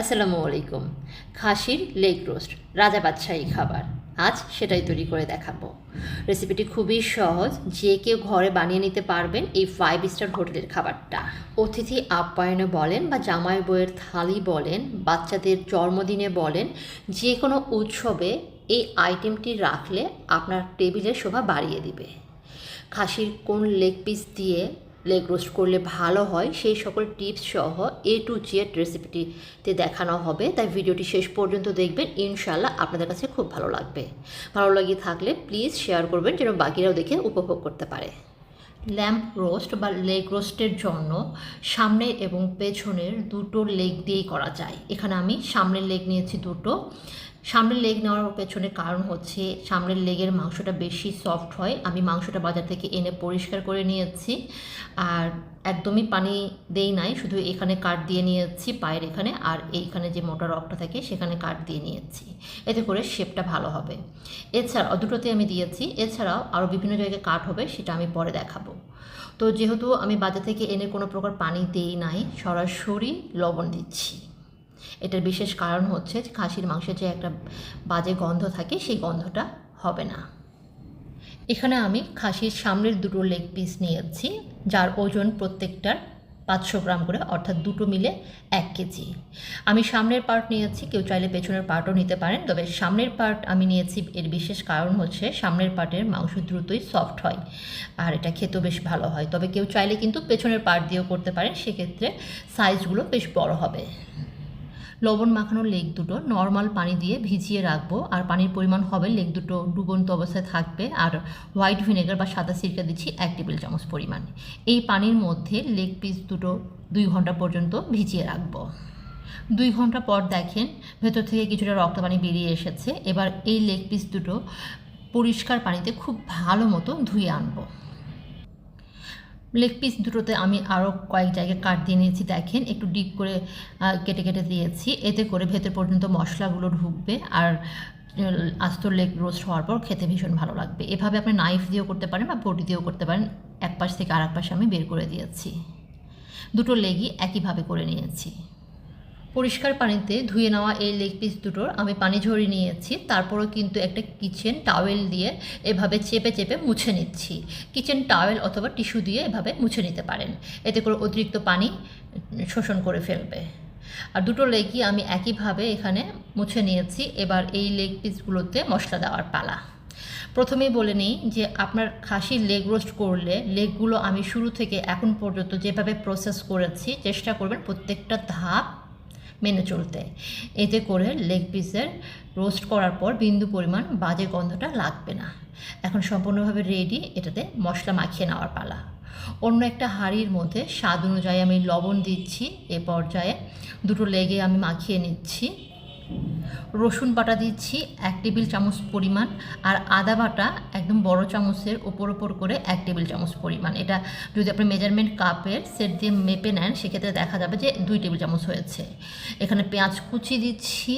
আসসালামু আলাইকুম। খাসির লেগ রোস্ট, রাজা বাদশাহী খাবার। আজ সেটাই তৈরি করে দেখাবো। রেসিপিটি খুবই সহজ, যে কেউ ঘরে বানিয়ে নিতে পারবেন এই ফাইভ স্টার হোটেলের খাবারটা। অতিথি আপ্যায়নে বলেন বা জামাই বইয়ের থালি বলেন, বাচ্চাদের জন্মদিনে বলেন, যে কোনো উৎসবে এই আইটেমটি রাখলে আপনার টেবিলের শোভা বাড়িয়ে দিবে। খাসির কোন লেগ পিস দিয়ে লেগ রোস্ট করলে ভালো হয়। সেই সকল টিপস সহ এ টু জেড রেসিপিটিতে দেখানো হবে। তাই ভিডিওটি শেষ পর্যন্ত দেখবেন। ইনশাল্লাহ আপনাদের কাছে খুব ভালো লাগবে। ভালো লাগিয়ে থাকলে প্লিজ শেয়ার করবেন যেন বাকিরাও দেখে উপভোগ করতে পারে। ল্যাম্প রোস্ট বা লেগ রোস্টের জন্য সামনে এবং পেছনের দুটো লেগ দিয়েই করা যায়। এখানে আমি সামনের লেগ নিয়েছি দুটো। সামনের লেগ নেওয়ার পেছনে কারণ হচ্ছে সামনের লেগের মাংসটা বেশি সফট হয়। আমি মাংসটা বাজার থেকে এনে পরিষ্কার করে নিয়েছি। আর একদমই পানি দেই নাই, শুধু এখানে কাট দিয়ে নিয়েছি পায়ের এখানে। আর এইখানে যে মোটা রকটা থাকে, সেখানে কাট দিয়ে নিয়েছি। এতে করে শেপটা ভালো হবে। এছাড়া দুটোতে আমি দিয়েছি। এছাড়াও আরও বিভিন্ন জায়গায় কাট হবে, সেটা আমি পরে দেখাবো। তো যেহেতু আমি বাজার থেকে এনে কোনো প্রকার পানি দিই নাই, সরাসরি লবণ দিচ্ছি। এটার বিশেষ কারণ হচ্ছে যে খাসির মাংসের যে একটা বাজে গন্ধ থাকে, সেই গন্ধটা হবে না। এখানে আমি খাসির সামনের দুটো লেগ পিস নিয়েছি, যার ওজন প্রত্যেকটার পাঁচশো গ্রাম করে, অর্থাৎ দুটো মিলে এক কেজি। আমি সামনের পার্ট নিয়েছি, কেউ চাইলে পেছনের পার্টও নিতে পারেন, তবে সামনের পার্ট আমি নিয়েছি, এর বিশেষ কারণ হচ্ছে সামনের পার্টের মাংস দ্রুতই সফট হয়, আর এটা খেতেও বেশ ভালো হয়। তবে কেউ চাইলে কিন্তু পেছনের পার্ট দিয়েও করতে পারেন, সেক্ষেত্রে সাইজগুলো বেশ বড় হবে। লবণ মাখানো লেগ দুটো নর্মাল পানি দিয়ে ভিজিয়ে রাখব আর পানির পরিমাণ হবে লেগ দুটো ডুবন্ত অবস্থায় থাকবে আর হোয়াইট ভিনেগার বা সাদা সিরকা দিচ্ছি এক টেবিল চামচ পরিমাণ। এই পানির মধ্যে লেগ পিস দুটো দুই ঘণ্টা পর্যন্ত ভিজিয়ে রাখব। দুই ঘণ্টা পর দেখেন ভেতর থেকে কিছুটা রক্ত পানি বেরিয়ে এসেছে। এবার এই লেগ পিস দুটো পরিষ্কার পানিতে খুব ভালো মতো ধুয়ে আনব। লেগ পিস দুটোতে আমি আরও কয়েক জায়গায় কাট দিয়ে নিয়েছি, দেখেন, একটু ডিপ করে কেটে কেটে দিয়েছি। এতে করে ভেতর পর্যন্ত মশলাগুলো ঢুকবে আর আস্ত লেগ রোস্ট হওয়ার পর খেতে ভীষণ ভালো লাগবে। এভাবে আপনি নাইফ দিয়েও করতে পারেন বা বটি দিয়েও করতে পারেন। এক পাশ থেকে আর এক পাশে আমি বের করে দিয়েছি। দুটো লেগই একইভাবে করে নিয়েছি। পরিষ্কার পানিতে ধুয়ে নেওয়া এই লেগ পিস দুটোর আমি পানি ঝরিয়ে নিয়েছি। তারপরেও কিন্তু একটা কিচেন টাওয়েল দিয়ে এভাবে চেপে চেপে মুছে নিচ্ছি। কিচেন টাওয়েল অথবা টিস্যু দিয়ে এভাবে মুছে নিতে পারেন। এতে করে অতিরিক্ত পানি শোষণ করে ফেলবে। আর দুটো লেগই আমি একইভাবে এখানে মুছে নিয়েছি। এবার এই লেগ পিসগুলোতে মশলা দেওয়ার পালা। প্রথমেই বলে নিই যে আপনার খাসির লেগ রোস্ট করলে লেগগুলো আমি শুরু থেকে এখন পর্যন্ত যেভাবে প্রসেস করেছি, চেষ্টা করবেন প্রত্যেকটা ধাপ মেনে চলতে। এতে করে লেগ পিসের রোস্ট করার পর বিন্দু পরিমাণ বাজে গন্ধটা লাগবে না। এখন সম্পূর্ণভাবে রেডি এটাতে মশলা মাখিয়ে নেওয়ার পালা। অন্য একটা হাঁড়ির মধ্যে স্বাদ অনুযায়ী আমি লবণ দিচ্ছি, এ পর্যায়ে দুটো লেগে আমি মাখিয়ে নিচ্ছি। রসুন বাটা দিচ্ছি এক টেবিল চামচ পরিমাণ আর আদা বাটা একদম বড় চামচের ওপর ওপর করে এক টেবিল চামচ পরিমাণ। এটা যদি আপনি মেজারমেন্ট কাপের সেট দিয়ে মেপে নেন, সেক্ষেত্রে দেখা যাবে যে দুই টেবিল চামচ হয়েছে। এখানে পেঁয়াজ কুচি দিচ্ছি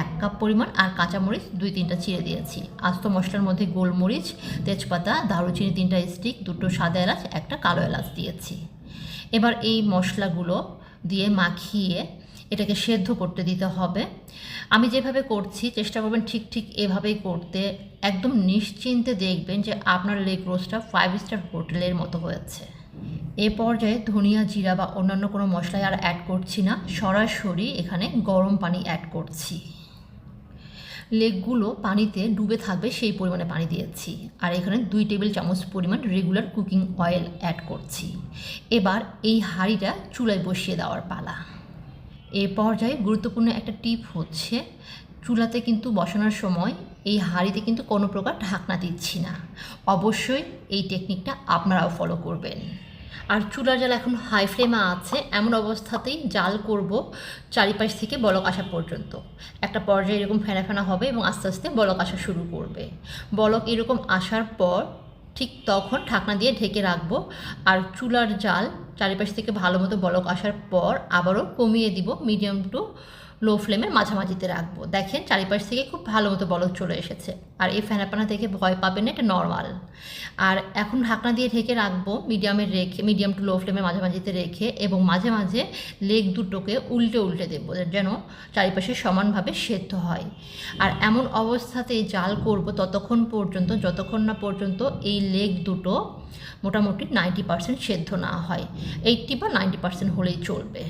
এক কাপ পরিমাণ আর কাঁচামরিচ দুই তিনটা চিড়ে দিয়েছি। আস্ত মশলার মধ্যে গোলমরিচ, তেজপাতা, দারুচিনি তিনটা স্টিক দুটো সাদা এলাচ, একটা কালো এলাচ দিয়েছি। এবার এই মশলাগুলো দিয়ে মাখিয়ে এটাকে সেদ্ধ করতে দিতে হবে। আমি যেভাবে করছি, চেষ্টা করবেন ঠিক ঠিক এভাবেই করতে। একদম নিশ্চিন্তে দেখবেন যে আপনার লেগ রোস্টটা ফাইভ স্টার হোটেলের মতো হয়েছে। এ পর্যায়ে ধনিয়া জিরা বা অন্যান্য কোনো মশলাই আর অ্যাড করছি না। সরাসরি এখানে গরম পানি অ্যাড করছি। লেগগুলো পানিতে ডুবে থাকবে, সেই পরিমাণে পানি দিয়েছি। আর এখানে দুই টেবিল চামচ পরিমাণ রেগুলার কুকিং অয়েল অ্যাড করছি। এবার এই হাঁড়িটা চুলায় বসিয়ে দেওয়ার পালা। এ পর্যায়ে গুরুত্বপূর্ণ একটা টিপ হচ্ছে, চুলাতে কিন্তু বসানোর সময় এই হাঁড়িতে কিন্তু কোনো প্রকার ঢাকনা দিচ্ছি না। অবশ্যই এই টেকনিকটা আপনারাও ফলো করবেন। আর চুলার জাল এখন হাই ফ্লেমে আছে, এমন অবস্থাতেই জাল করব চারিপাশ থেকে বলক আসা পর্যন্ত। একটা পর্যায়ে এরকম ফেনা ফেনা হবে এবং আস্তে আস্তে বলক আসা শুরু করবে। বলক এরকম আসার পর ঠিক তখন ঢাকনা দিয়ে ঢেকে রাখব আর চুলার জাল চারিপাশ থেকে ভালো মতো বলক আসার পর আবারও কমিয়ে দিব মিডিয়াম টু লো ফ্লেমের মাঝামাঝিতে রাখব। দেখেন চারিপাশ থেকে খুব ভালো মতো বলক চলে এসেছে। আর এই ফ্যানাপানা দেখে ভয় পাবেন না এটা নর্মাল আর এখন ঢাকনা দিয়ে ঢেকে রাখব মিডিয়ামে রেখে মিডিয়াম টু লো ফ্লেমে মাঝামাঝিতে রেখে এবং মাঝে মাঝে লেগ দুটোকে উল্টে উল্টে দেবো যেন চারিপাশে সমানভাবে সেদ্ধ হয়। আর এমন অবস্থাতে জাল করব ততক্ষণ পর্যন্ত, যতক্ষণ না পর্যন্ত এই লেগ দুটো মোটামুটি নাইনটি পার্সেন্ট সেদ্ধ না হয়। এইটটি বা নাইনটি পার্সেন্ট হলেই চলবে।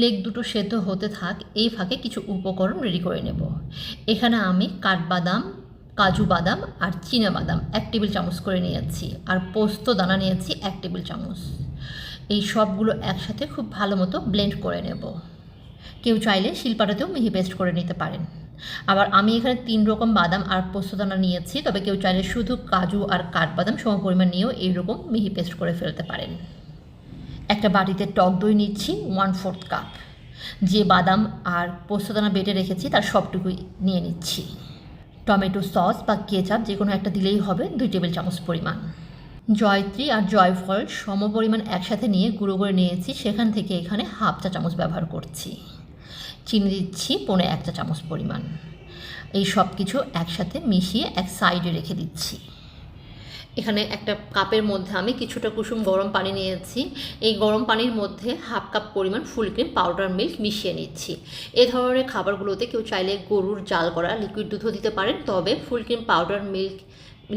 লেগ দুটো সেদ্ধ হতে থাক, এই ফাঁকে কিছু উপকরণ রেডি করে নেব। এখানে আমি কাঠবাদাম, কাজু বাদাম আর চীনা বাদাম এক টেবিল চামচ করে নিয়েছি আর পোস্ত দানা নিয়েছি এক টেবিল চামচ। এই সবগুলো একসাথে খুব ভালো মতো ব্লেন্ড করে নেব। কেউ চাইলে শিলপাটাতেও মিহি পেস্ট করে নিতে পারেন। আবার আমি এখানে তিন রকম বাদাম আর পোস্তদানা নিয়েছি, তবে কেউ চাইলে শুধু কাজু আর কাঠবাদাম সম পরিমাণ নিয়েও এইরকম মিহি পেস্ট করে ফেলতে পারেন। একটা বাটিতে টক দই নিচ্ছি ওয়ান ফোর্থ কাপ যে বাদাম আর পোস্তদানা বেটে রেখেছি, তার সবটুকুই নিয়ে নিচ্ছি। টমেটো সস বা কেচাপ যে কোনো একটা দিলেই হবে, দুই টেবিল চামচ পরিমাণ। জয়ত্রী আর জয়ফল সম পরিমাণ একসাথে নিয়ে গুঁড়ো করে নিয়েছি, সেখান থেকে এখানে হাফ চা চামচ ব্যবহার করছি। চিনি দিচ্ছি পৌনে এক চা চামচ পরিমাণ। এই সব কিছু একসাথে মিশিয়ে এক সাইডে রেখে দিচ্ছি। এখানে একটা কাপের মধ্যে আমি কিছুটা কুসুম গরম পানি নিয়েছি। এই গরম পানির মধ্যে হাফ কাপ পরিমাণ ফুল ক্রিম পাউডার মিল্ক মিশিয়ে নিচ্ছি। এ ধরনের খাবারগুলোতে কেউ চাইলে গরুর জাল করা লিকুইড দুধও দিতে পারেন, তবে full cream powder milk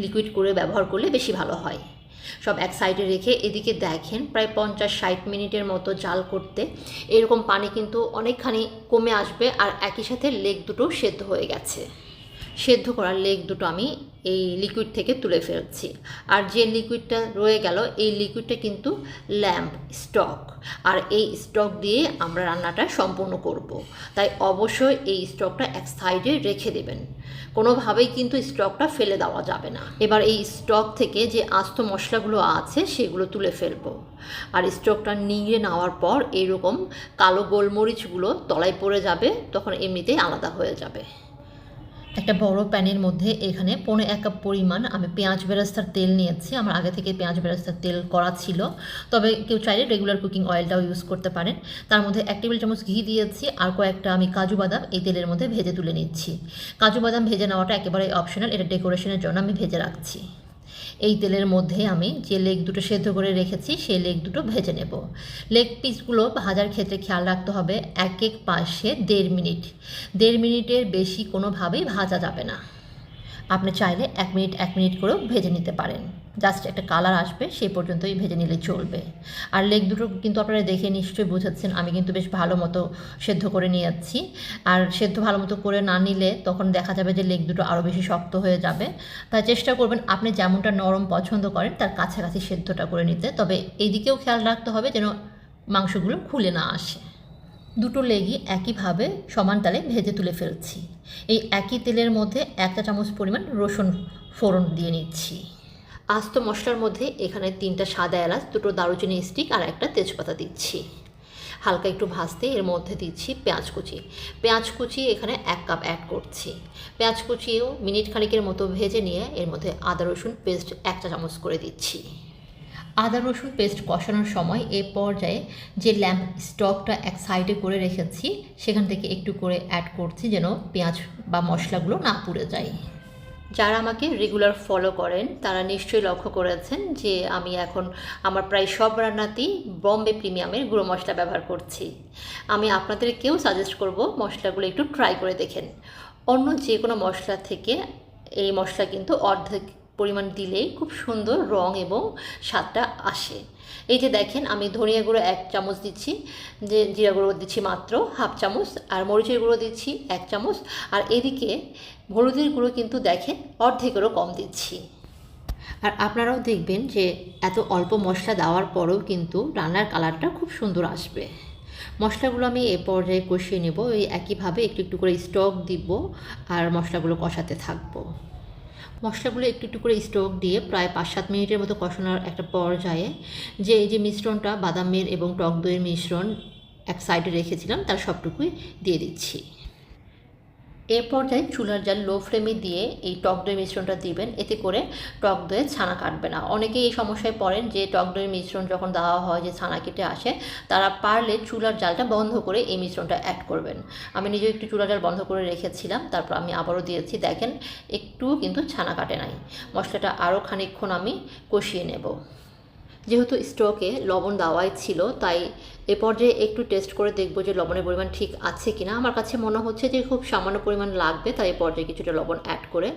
liquid করে ব্যবহার করলে বেশি ভালো হয়। সব এক সাইডে রেখে এদিকে দেখেন, প্রায় পঞ্চাশ ষাট মিনিটের মতো জাল করতে। এরকম পানি কিন্তু অনেকখানি কমে আসবে আর একই সাথে লেগ দুটো সেদ্ধ হয়ে গেছে। সেদ্ধ করার লেগ দুটো আমি এই লিকুইড থেকে তুলে ফেলছি। আর যে লিকুইডটা রয়ে গেল, এই লিকুইডটা কিন্তু ল্যাম্প স্টক আর এই স্টক দিয়ে আমরা রান্নাটা সম্পূর্ণ করব। তাই অবশ্যই এই স্টকটা এক সাইডে রেখে দেবেন। কোনোভাবেই কিন্তু স্টকটা ফেলে দেওয়া যাবে না। এবার এই স্টক থেকে যে আস্ত মশলাগুলো আছে, সেগুলো তুলে ফেলব। আর স্টকটা নিয়ে নেওয়ার পর এইরকম কালো গোলমরিচগুলো তলায় পড়ে যাবে, তখন এমনিতেই আলাদা হয়ে যাবে। একটা বড় প্যানের মধ্যে এখানে পৌনে এক কাপ পরিমাণ আমি পেঁয়াজ বেরাস্তার তেল নিয়েছি। আমার আগে থেকে পেঁয়াজ বেরাস্তার তেল করা ছিল। তবে কেউ চাইলে রেগুলার কুকিং অয়েলটাও ইউজ করতে পারেন। তার মধ্যে এক টেবিল চামচ ঘি দিয়েছি আর কয়েকটা আমি কাজু বাদাম এই তেলের মধ্যে ভেজে তুলে নিচ্ছি। কাজু বাদাম ভেজে নেওয়াটা একেবারেই অপশনাল এটা ডেকোরেশনের জন্য আমি ভেজে রাখছি। এই তেলের মধ্যে আমি যে লেগ দুটো সেদ্ধ করে রেখেছি, সেই লেগ দুটো ভেজে নেব। লেগ পিসগুলো ভাজার ক্ষেত্রে খেয়াল রাখতে হবে এক এক পাশে দেড় মিনিট। দেড় মিনিটের বেশি কোনোভাবেই ভাজা যাবে না। আপনি চাইলে এক মিনিট এক মিনিট করেও ভেজে নিতে পারেন। জাস্ট একটা কালার আসবে, সেই পর্যন্তই ভেজে নিলে চলবে। আর লেগ দুটো কিন্তু আপনারা দেখে নিশ্চয়ই বুঝাচ্ছেন আমি কিন্তু বেশ ভালো মতো সেদ্ধ করে নিয়ে যাচ্ছি আর সেদ্ধ ভালো মতো করে না নিলে তখন দেখা যাবে যে লেগ দুটো আরও বেশি শক্ত হয়ে যাবে। তাই চেষ্টা করবেন আপনি যেমনটা নরম পছন্দ করেন, তার কাছাকাছি সেদ্ধটা করে নিতে। তবে এইদিকেও খেয়াল রাখতে হবে যেন মাংসগুলো খুলে না আসে। দুটো লেগই একইভাবে সমান তালে ভেজে তুলে ফেলছি। এই একই তেলের মধ্যে একটা চামচ পরিমাণ রসুন ফোড়ন দিয়ে নিচ্ছি। আস্ত মশলার মধ্যে এখানে তিনটা সাদা এলাচ, দুটো দারুচিনি স্টিক আর একটা তেজপাতা দিচ্ছি। হালকা একটু ভাজতে এর মধ্যে দিচ্ছি পেঁয়াজ কুচি। পেঁয়াজ কুচি এখানে এক কাপ অ্যাড করছি। পেঁয়াজ কুচিও মিনিট খানিকের মতো ভেজে নিয়ে এর মধ্যে আদা রসুন পেস্ট একটা চামচ করে দিচ্ছি। আদা রসুন পেস্ট কষানোর সময় এ পর্যায়ে যে ল্যাম্প স্টকটা এক সাইডে করে রেখেছি, সেখান থেকে একটু করে অ্যাড করছি যেন পেঁয়াজ বা মশলাগুলো না পুড়ে যায়। যারা আমাকে রেগুলার ফলো করেন, তারা নিশ্চয়ই লক্ষ্য করেছেন যে আমি এখন আমার প্রায় সব রান্নাতেই বম্বে প্রিমিয়ামের গুঁড়ো মশলা ব্যবহার করছি। আমি আপনাদেরকেও সাজেস্ট করব মশলাগুলো একটু ট্রাই করে দেখেন। অন্য যে কোনো মশলা থেকে এই মশলা কিন্তু অর্ধেক পরিমাণ দিলেই খুব সুন্দর রং এবং স্বাদটা আসে। এই যে দেখেন, আমি ধনিয়া গুঁড়ো এক চামচ দিচ্ছি, যে জিরা গুঁড়ো দিচ্ছি মাত্র হাফ চামচ, আর মরিচের গুঁড়ো দিচ্ছি এক চামচ, আর এদিকে হলুদের গুঁড়ো কিন্তু দেখেন অর্ধেকেরও কম দিচ্ছি। আর আপনারাও দেখবেন যে এত অল্প মশলা দেওয়ার পরেও কিন্তু রান্নার কালারটা খুব সুন্দর আসবে। মশলাগুলো আমি এ পর্যায়ে কষিয়ে নেব, ওই একইভাবে একটু একটু করে স্টক দিব, আর মশলাগুলো কষাতে থাকব। মশলাগুলো একটু একটু করে স্টোক দিয়ে প্রায় পাঁচ সাত মিনিটের মতো কষানোর একটা পর্যায়ে যে এই যে মিশ্রণটা বাদামের এবং টক দইয়ের মিশ্রণ এক সাইডে রেখেছিলাম, তার সবটুকুই দিয়ে দিচ্ছি। এ পর্যায়ে চুলার জাল লো ফ্লেমে দিয়ে এই টক দই মিশ্রণটা দিবেন। এতে করে টক দইয়ে ছানা কাটবে না। অনেকেই এই সমস্যায় পড়েন যে টক দইয়ের মিশ্রণ যখন দেওয়া হয়, যে ছানা কেটে আসে, তারা পারলে চুলার জালটা বন্ধ করে এই মিশ্রণটা অ্যাড করবেন। আমি নিজেও একটু চুলার জাল বন্ধ করে রেখেছিলাম। তারপর আমি আবারও দিয়েছি। দেখেন, একটুও কিন্তু ছানা কাটে নাই। মশলাটা আরও খানিকক্ষণ আমি কষিয়ে নেব। যেহেতু স্টকে লবণ দেওয়াই ছিল, তাই এ পর্যায়ে একটু টেস্ট করে দেখব যে লবণের পরিমাণ ঠিক আছে কিনা। আমার কাছে মনে হচ্ছে যে খুব সামান্য পরিমাণ লাগবে, তাই এ পর্যায়ে কিছুটা লবণ অ্যাড করে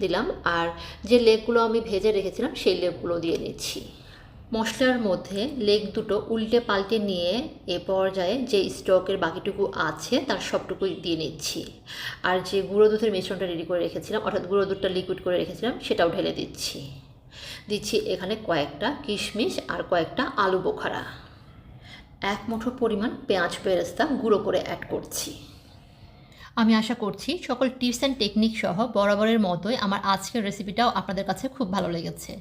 দিলাম। আর যে লেগগুলো আমি ভেজে রেখেছিলাম, সেই লেগগুলো দিয়ে নিচ্ছি। মশলার মধ্যে লেগ দুটো উল্টে পাল্টে নিয়ে এ পর্যায়ে যে স্টকের বাকিটুকু আছে, তার সবটুকুই দিয়ে নিচ্ছি। আর যে গুঁড়ো দুধের মিশ্রণটা রেডি করে রেখেছিলাম, অর্থাৎ গুঁড়ো দুধটা লিকুইড করে রেখেছিলাম, সেটাও ঢেলে দিচ্ছি। দিচ্ছি এখানে কয়েকটা কিশমিশ আর কয়েকটা আলু বোখারা। এক মুঠো পরিমাণ পেঁয়াজ বেরেস্তা গুঁড়ো করে অ্যাড করছি। আমি আশা করছি সকল টিপস অ্যান্ড টেকনিক সহ বরাবরের মতোই আমার আজকের রেসিপিটাও আপনাদের কাছে খুব ভালো লেগেছে।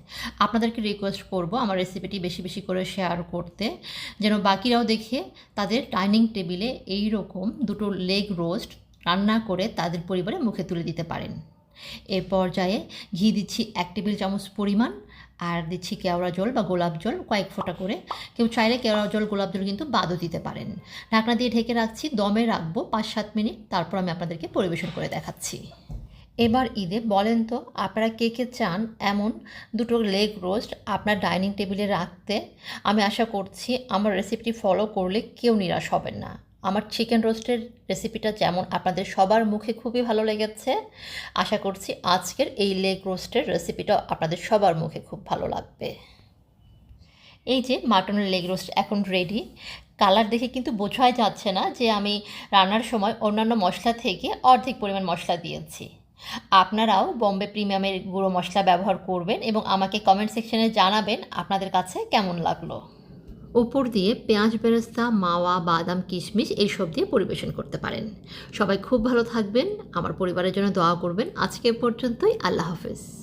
আপনাদেরকে রিকোয়েস্ট করব আমার রেসিপিটি বেশি বেশি করে শেয়ার করতে, যেন বাকিরাও দেখে তাদের ডাইনিং টেবিলে এই রকম দুটো লেগ রোস্ট রান্না করে তাদের পরিবারে মুখে তুলে দিতে পারেন। এ পর্যায়ে ঘি দিচ্ছি এক টেবিল চামচ পরিমাণ, আর দিচ্ছি কেওড়া জল বা গোলাপ জল কয়েক ফোঁটা করে। কেউ চাইলে কেওড়া জল, গোলাপ জল কিন্তু বাদও দিতে পারেন। ঢাকনা দিয়ে ঢেকে রাখছি, দমে রাখব পাঁচ সাত মিনিট, তারপর আমি আপনাদেরকে পরিবেশন করে দেখাচ্ছি। এবার ঈদে বলেন তো, আপনারা কে কে চান এমন দুটো লেগ রোস্ট আপনার ডাইনিং টেবিলে রাখতে? আমি আশা করছি আমার রেসিপিটি ফলো করলে কেউ নিরাশ হবেন না। আমার চিকেন রোস্টের রেসিপিটা যেমন আপনাদের সবার মুখে খুবই ভালো লেগেছে, আশা করছি আজকের এই লেগ রোস্টের রেসিপিটাও আপনাদের সবার মুখে খুব ভালো লাগবে। এই যে মাটনের লেগ রোস্ট এখন রেডি কালার দেখে কিন্তু বোঝাই যাচ্ছে না যে আমি রান্নার সময় অন্যান্য মশলা থেকে অর্ধেক পরিমাণ মশলা দিয়েছি। আপনারাও বম্বে প্রিমিয়ামের গুঁড়ো মশলা ব্যবহার করবেন এবং আমাকে কমেন্ট সেকশনে জানাবেন আপনাদের কাছে কেমন লাগল। উপর দিয়ে পেঁয়াজ বেরেস্তা, মাওয়া, বাদাম, কিশমিশ এইসব দিয়ে পরিবেশন করতে পারেন। সবাই খুব ভালো থাকবেন। আমার পরিবারের জন্য দোয়া করবেন। আজকে পর্যন্তই। আল্লাহ হাফেজ।